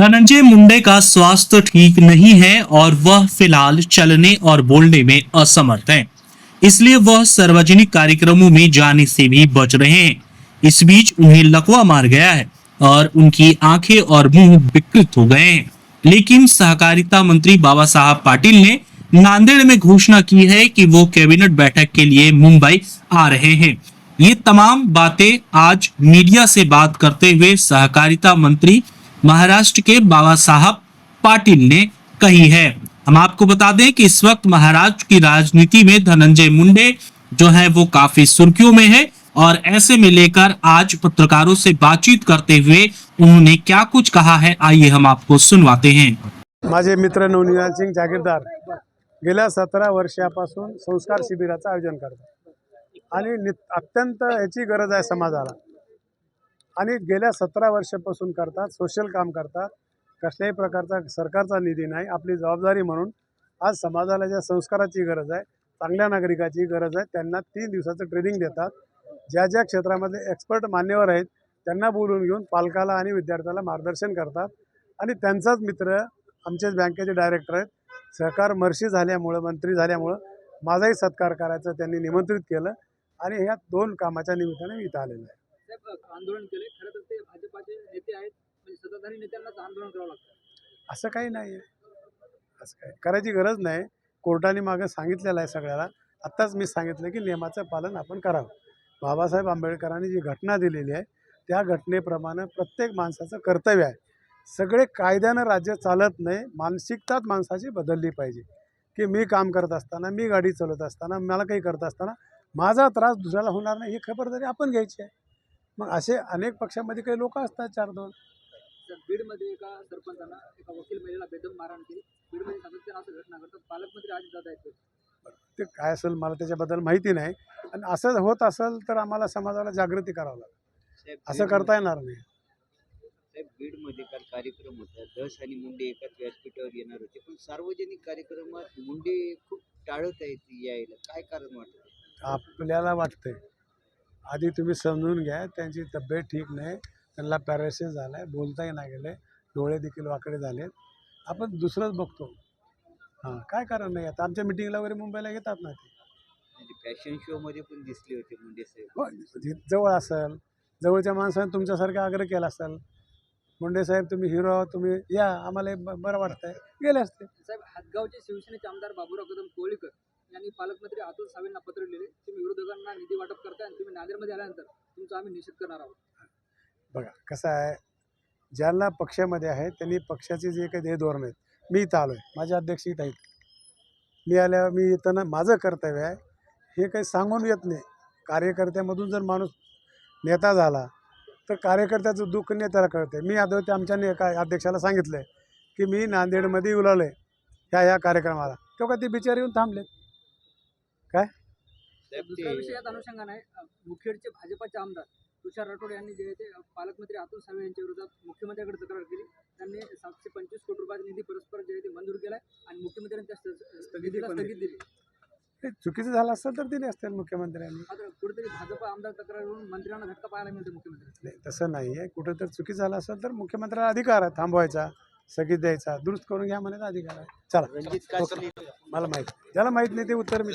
धनंजय मुंडे का स्वास्थ्य ठीक नहीं है और वह फ़िलहाल चलने और बोलने में असमर्थ हैं। इसलिए वह सार्वजनिक कार्यक्रमों में जाने से भी बच रहे हैं। इस बीच उन्हें लकवा मार गया है और उनकी आँखें और मुँह विकृत हो गए हैं। लेकिन सहकारिता मंत्री बाबा साहब पाटिल ने नांदेड़ में घोषणा की है कि वो कैबिनेट बैठक के लिए मुंबई आ रहे हैं। ये तमाम बातें आज मीडिया से बात करते हुए सहकारिता मंत्री महाराष्ट्र के बाबा साहब पाटिल ने कही है। हम आपको बता दें कि इस वक्त महाराष्ट्र की राजनीति में धनंजय मुंडे जो है, वो काफ़ी सुर्खियों में है और ऐसे में लेकर आज पत्रकारों से बातचीत करते हुए उन्होंने क्या कुछ कहा है, आइए हम आपको सुनवाते हैं। माझे मित्र नवनिलाल सिंह जागीरदार गेल्या सतरा वर्षापासून संस्कार शिबिराचं आयोजन करतात. आणि अत्यंत याची गरज आहे समाजाला. आणि गेल्या सतरा वर्षापासून करतात सोशल काम करतात. कसल्याही प्रकारचा सरकारचा निधी नाही आपली जबाबदारी म्हणून आज समाजाला ज्या संस्काराची गरज आहे चांगल्या नागरिकाची गरज आहे त्यांना तीन दिवसाचं ट्रेनिंग देतात. ज्या ज्या क्षेत्रामध्ये एक्सपर्ट मान्यवर आहेत त्यांना बोलून घेऊन पालकाला आणि विद्यार्थ्याला मार्गदर्शन करतात. आणि त्यांचाच मित्र आमच्याच बँकेचे डायरेक्टर आहेत. सहकार मर्षी झाल्यामुळं मंत्री झाल्यामुळं माझाही सत्कार करायचं त्यांनी निमंत्रित केलं. आणि ह्या दोन कामाच्या निमित्ताने मी इथं आलेलं आहे. आंदोलन केले खरं तर ते भाजपाचे नेते आहेत. म्हणजे सत्ताधारी नेत्यांनाच आंदोलन करावं लागतं. असं काही नाही आहे असं काही करायची गरज नाही. कोर्टाने मागं सांगितलेलं आहे सगळ्याला. आत्ताच मी सांगितलं की नियमाचं पालन आपण करावं. बाबासाहेब आंबेडकरांनी जी घटना दिलेली आहे त्या घटनेप्रमाणे प्रत्येक माणसाचं कर्तव्य आहे. सगळे कायद्यानं राज्य चालत नाही. मानसिकताच माणसाची बदलली पाहिजे. की मी काम करत असताना मी गाडी चालवत असताना मला काही करत असताना माझा त्रास दुसऱ्याला होणार नाही ही खबरदारी आपण घ्यायची आहे. मग असे अनेक पक्षामध्ये काही लोक असतात चार दोन. बीडमध्ये एका सरपंचानं एका वकील महिलेला बेदम मारहाण केली. बीडमध्ये सातत्यानं असं घटना घडतात. पालकमंत्री आज जात आहेत ते. काय असेल मला त्याच्याबद्दल माहिती नाही. आणि असं होत असेल तर आम्हाला समाजाला जागृती करावं लागेल. असं करता येणार नाही. साहेब बीडमध्ये काल कार्यक्रम होता. दस आणि मुंडे एकाच व्यासपीठावर येणार होते. पण सार्वजनिक कार्यक्रमात मुंडे खूप टाळत आहेत यायला. काय कारण वाटतं? आपल्याला वाटतंय. आधी तुम्ही समजून घ्या त्यांची तब्येत ठीक नाही त्यांना पॅरालिसिस झाला आहे बोलताही नाही गेले डोळे देखील वाकडे झालेत. आपण दुसरंच बघतो. हां काय कारण नाही? आता आमच्या मिटिंगला वगैरे मुंबईला येतात ना ते. म्हणजे फॅशन शो मध्ये पण दिसले होते मुंडे साहेब. हो, जि- जवळ असेल जवळच्या माणसाने तुमच्यासारखा आग्रह केला असेल. मुंडे साहेब तुम्ही हिरो आहोत, तुम्ही या आम्हाला हे ब- बरं वाटतंय. गेले असते. साहेब हातगावचे शिवसेनेचे आमदार बाबुराव कदम कोळीकर यांनी पालकमंत्री अतुल सावेंना पत्र लिहिले. तुम्ही विरोधकांना निधी वाटप करताय आणि तुम्ही नांदेडमध्ये आल्यानंतर तुमचा आम्ही निषेध करणार आहोत. बघा कसं आहे ज्यांना पक्षामध्ये आहे त्यांनी पक्षाचे जे काही ध्येय धोरण आहेत मी इथं आलो आहे माझे अध्यक्ष इथं आहेत. मी आल्यावर मी येताना माझं कर्तव्य आहे हे काही सांगून येत नाही. कार्यकर्त्यामधून जर माणूस नेता झाला तर कार्यकर्त्याचं दुःख नेत्याला कळतं मी आता ते आमच्या ने- एका अध्यक्षाला सांगितलं आहे की मी नांदेडमध्ये येऊ आहे ह्या ह्या कार्यक्रमाला. तेव्हा ते बिचारे येऊन थांबले साहेब दुसरा विषय ते याच अनुषंगाने आहे, मुखेडचे भाजपाचे आमदार तुषार राठोड यांनी जे ते पालकमंत्री अतुल सावे यांच्या विरोधात मुख्यमंत्र्यांकडे तक्रार केली. त्यांनी सातशे पंचवीस कोटी रुपयाचा निधी परस्पर जे ते मंजूर केलाय आणि मुख्यमंत्र्यांनी त्या स- निधीला स्थगित दिली. हे चुकीचं झालं असतं तर दिले असतील मुख्यमंत्र्यांनी. मात्र कुठेतरी भाजपा आमदार तक्रारीवरून मंत्र्यांना झटका पाहायला मिळते मुख्यमंत्री नाही तसं नाही आहे. कुठं तर चुकी झालं असेल तर मुख्यमंत्र्याला अधिकार आहे थांबवायचा स्थगित द्यायचा. दुरुस्त करून घ्या म्हणायचा अधिकार आहे. चला. मला माहिती. ज्याला माहीत नाही ते उत्तर मी